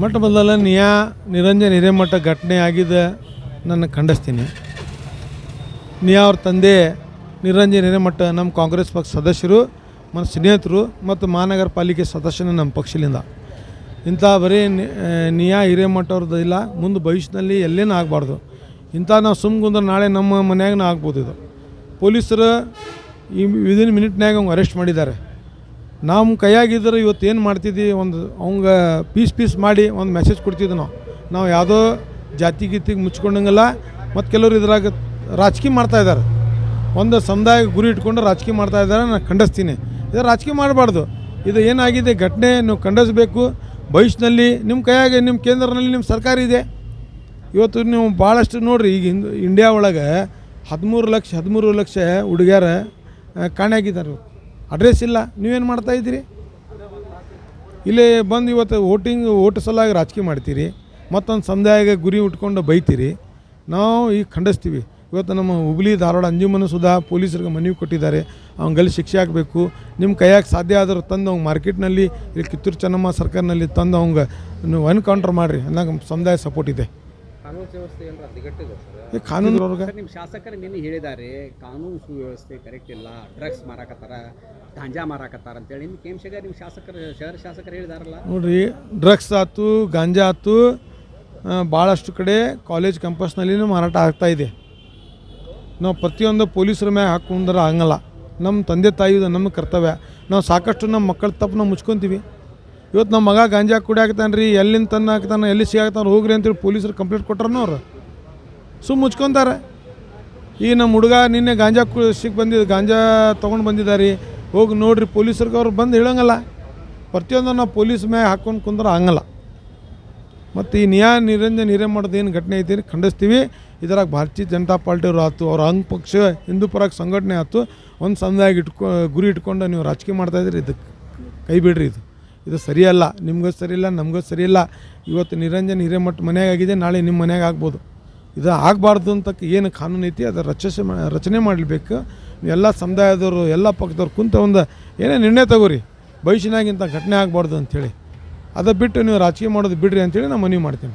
ಮೊಟ್ಟ ನಿಯಾ ನಿರಂಜನ್ ಹಿರೇಮಠ ಘಟನೆ ಆಗಿದೆ ನಾನು ಖಂಡಿಸ್ತೀನಿ. ನಿಯಾ ಅವ್ರ ತಂದೆ ನಿರಂಜನ್ ಹಿರೇಮಠ, ನಮ್ಮ ಕಾಂಗ್ರೆಸ್ ಪಕ್ಷ ಸದಸ್ಯರು, ಮತ್ತು ಸ್ನೇಹಿತರು ಮತ್ತು ಮಹಾನಗರ ಪಾಲಿಕೆ ಸದಸ್ಯನ ನಮ್ಮ ಪಕ್ಷದಿಂದ. ಇಂಥ ಬರೀ ನಿಯಾ ಹಿರೇಮಠ ಅವ್ರದ್ದು ಇಲ್ಲ, ಮುಂದೆ ಭವಿಷ್ಯದಲ್ಲಿ ಎಲ್ಲೇನು ಆಗಬಾರ್ದು. ಇಂಥ ನಾವು ಸುಮ್ಗುಂದ್ರೆ ನಾಳೆ ನಮ್ಮ ಮನ್ಯಾಗನ ಆಗ್ಬೋದು ಇದು. ಪೊಲೀಸರು ಈ ವಿದಿನ್ ಮಿನಿಟ್ನಾಗ ಅರೆಸ್ಟ್ ಮಾಡಿದ್ದಾರೆ. ನಮ್ಮ ಕೈಯಾಗಿದ್ದರೆ ಇವತ್ತು ಏನು ಮಾಡ್ತಿದ್ವಿ ಒಂದು ಅವಂಗೆ ಪೀಸ್ ಪೀಸ್ ಮಾಡಿ ಒಂದು ಮೆಸೇಜ್ ಕೊಡ್ತಿದ್ವಿ ನಾವು. ನಾವು ಯಾವುದೋ ಜಾತಿ ಗೀತಿಗೆ ಮುಚ್ಕೊಂಡಂಗಿಲ್ಲ, ಮತ್ತು ಕೆಲವರು ಇದ್ರಾಗ ರಾಜಕೀಯ ಮಾಡ್ತಾ ಇದ್ದಾರೆ ಒಂದು ಸಮುದಾಯ ಗುರಿ ಇಟ್ಕೊಂಡು ರಾಜಕೀಯ ಮಾಡ್ತಾ ಇದ್ದಾರೆ ನಾನು ಖಂಡಿಸ್ತೀನಿ. ಇದು ರಾಜಕೀಯ ಮಾಡಬಾರ್ದು. ಇದು ಏನಾಗಿದೆ ಘಟನೆ ನೀವು ಖಂಡಿಸ್ಬೇಕು. ಭವಿಷ್ಯದಲ್ಲಿ ನಿಮ್ಮ ಕೈಯಾಗೆ ನಿಮ್ಮ ಕೇಂದ್ರದಲ್ಲಿ ನಿಮ್ಮ ಸರ್ಕಾರ ಇದೆ. ಇವತ್ತು ನೀವು ಭಾಳಷ್ಟು ನೋಡಿರಿ, ಈಗ ಇಂಡಿಯಾ ಒಳಗೆ ಹದಿಮೂರು ಲಕ್ಷ ಹದಿಮೂರು ಲಕ್ಷ ಹುಡುಗಿಯರ ಕಾಣೆಯಾಗಿದ್ದಾರೆ. ಅಡ್ರೆಸ್ ಇಲ್ಲ. ನೀವೇನು ಮಾಡ್ತಾ ಇದ್ದೀರಿ? ಇಲ್ಲೇ ಬಂದು ಇವತ್ತು ವೋಟಿಂಗ್ ಓಟ್ ಸಲುವಾಗಿ ರಾಜಕೀಯ ಮಾಡ್ತೀರಿ. ಮತ್ತೊಂದು ಸಮುದಾಯಕ್ಕೆ ಗುರಿ ಉಟ್ಕೊಂಡು ಬೈತೀರಿ. ನಾವು ಈಗ ಖಂಡಿಸ್ತೀವಿ. ಇವತ್ತು ನಮ್ಮ ಹುಬ್ಳಿ, ಧಾರವಾಡ ಅಂಜುಮನು ಸುಧಾ ಪೊಲೀಸರಿಗೆ ಮನವಿ ಕೊಟ್ಟಿದ್ದಾರೆ. ಅವ್ನಿಗೆಲ್ಲಿ ಶಿಕ್ಷೆ ಆಗಬೇಕು ನಿಮ್ಮ ಕೈಯಾಗೆ ಸಾಧ್ಯ ಆದರೂ ತಂದು ಅವ್ನು ಮಾರ್ಕೆಟ್ನಲ್ಲಿ, ಇಲ್ಲಿ ಕಿತ್ತೂರು ಚೆನ್ನಮ್ಮ ಸರ್ಕಾರನಲ್ಲಿ ತಂದು ಅವಂಗೆ ನೀವು ಎನ್ಕೌಂಟ್ರ್ ಮಾಡಿರಿ. ಅನ್ನೋ ಸಮುದಾಯ ಸಪೋರ್ಟ್ ಇದೆ. ಕಾನೂನು ವ್ಯವಸ್ಥೆ ಏನಾರ ಹದಗೆಟ್ಟಿದೆ ಸರ್? ಕಾನೂನು ಅವ್ರಿಗೆ ನಿಮ್ಮ ಶಾಸಕರು ನಿನ್ನೆ ಹೇಳಿದ್ದಾರೆ ಕಾನೂನು ಸುವ್ಯವಸ್ಥೆ ಕರೆಕ್ಟ್ ಇಲ್ಲ ಡ್ರಗ್ಸ್ ಮಾರಾಕತ್ತಾರ ಗಾಂಜಾ ಮಾರಾಕತ್ತಾರ ಅಂತೇಳಿ. ನಿಮ್ಮ ಕೇಮ್ಶಗ ನಿಮ್ಮ ಶಾಸಕರು ಶಹರ ಶಾಸಕರು ಹೇಳಿದಾರಲ್ಲ? ನೋಡ್ರಿ ಡ್ರಗ್ಸ್ ಆಯ್ತು ಗಾಂಜಾ ಆಯ್ತು ಭಾಳಷ್ಟು ಕಡೆ ಕಾಲೇಜ್ ಕ್ಯಾಂಪಸ್ನಲ್ಲಿನೂ ಮಾರಾಟ ಆಗ್ತಾ ಇದೆ. ನಾವು ಪ್ರತಿಯೊಂದು ಪೊಲೀಸರ ಮ್ಯಾಗ ಹಾಕೊಂಡ್ರೆ ಆಗಲ್ಲ ನಮ್ಮ ತಂದೆ ತಾಯಿದು ನಮ್ಮ ಕರ್ತವ್ಯ. ನಾವು ಸಾಕಷ್ಟು ನಮ್ಮ ಮಕ್ಕಳ ತಪ್ಪು ನಾವು ಮುಚ್ಕೊತೀವಿ. ಇವತ್ತು ನಮ್ಮ ಮಗ ಗಾಂಜಾ ಕುಡಿಯಾಕತಾನೆ ರೀ, ಎಲ್ಲಿಂದ ತನ್ನ ಹಾಕ್ತಾನೆ, ಎಲ್ಲಿ ಸಿಗಾಕ್ತಾನೆ, ಹೋಗ್ರಿ ಅಂತೇಳಿ ಪೊಲೀಸರು ಕಂಪ್ಲೇಂಟ್ ಕೊಟ್ರನೋ ಅವ್ರು. ಸುಮ್ಮ ಮುಚ್ಕೊತಾರೆ. ಈ ನಮ್ಮ ಹುಡುಗ ನಿನ್ನೆ ಗಾಂಜಾ ಕು ಸಿಕ್ ಬಂದಿದ್ದು ಗಾಂಜಾ ತೊಗೊಂಡು ಬಂದಿದ್ದಾರೆ ಹೋಗಿ ನೋಡ್ರಿ, ಪೊಲೀಸರಿಗೆ ಅವ್ರು ಬಂದು ಹೇಳೋಂಗಲ್ಲ. ಪ್ರತಿಯೊಂದು ನಾವು ಪೊಲೀಸ್ ಮ್ಯಾಗ ಹಾಕ್ಕೊಂಡು ಕುಂದ್ರೆ ಹಂಗಲ್ಲ. ಮತ್ತು ಈ ನಿಯಾ ನಿರಂಜನ್ ಮಾಡೋದು ಏನು ಘಟನೆ ಐತಿ ಖಂಡಿಸ್ತೀವಿ. ಇದ್ರಾಗ ಭಾರತೀಯ ಜನತಾ ಪಾರ್ಟಿಯವರು ಆಯ್ತು, ಅವ್ರ ಅಂಗ ಪಕ್ಷ, ಹಿಂದೂ ಪರಾಗ ಸಂಘಟನೆ ಆಯ್ತು. ಒಂದು ಸಮುದಾಯ ಇಟ್ಕೊ, ಗುರಿ ಇಟ್ಕೊಂಡು ನೀವು ರಾಜಕೀಯ ಮಾಡ್ತಾಯಿದ್ರಿ ಇದಕ್ಕೆ ಕೈ ಬಿಡ್ರಿ ಇದು. ಇದು ಸರಿಯಲ್ಲ, ನಿಮ್ಗೂ ಸರಿಯಿಲ್ಲ, ನಮಗೂ ಸರಿಯಿಲ್ಲ. ಇವತ್ತು ನಿರಂಜನ್ ಹಿರೇಮಠ ಮನೆಯಾಗ ಆಗಿದೆ ನಾಳೆ ನಿಮ್ಮ ಮನೆಯಾಗ ಆಗ್ಬೋದು. ಇದು ಆಗಬಾರ್ದು ಅಂತ ಏನು ಕಾನೂನು ಐತಿ ಅದು ರಚಿಸ ರಚನೆ ಮಾಡಬೇಕು. ಎಲ್ಲ ಸಮುದಾಯದವರು, ಎಲ್ಲ ಪಕ್ಷದವ್ರು ಕುಂತ ಒಂದು, ಏನೇ ನಿರ್ಣಯ ತಗೋರಿ, ಭವಿಷ್ಯನಾಗಿಂತ ಘಟನೆ ಆಗಬಾರ್ದು ಅಂಥೇಳಿ ಅದು ಬಿಟ್ಟು ನೀವು ರಾಜಕೀಯ ಮಾಡೋದು ಬಿಡ್ರಿ ಅಂತೇಳಿ ನಾನು ಮನವಿ ಮಾಡ್ತೀನಿ.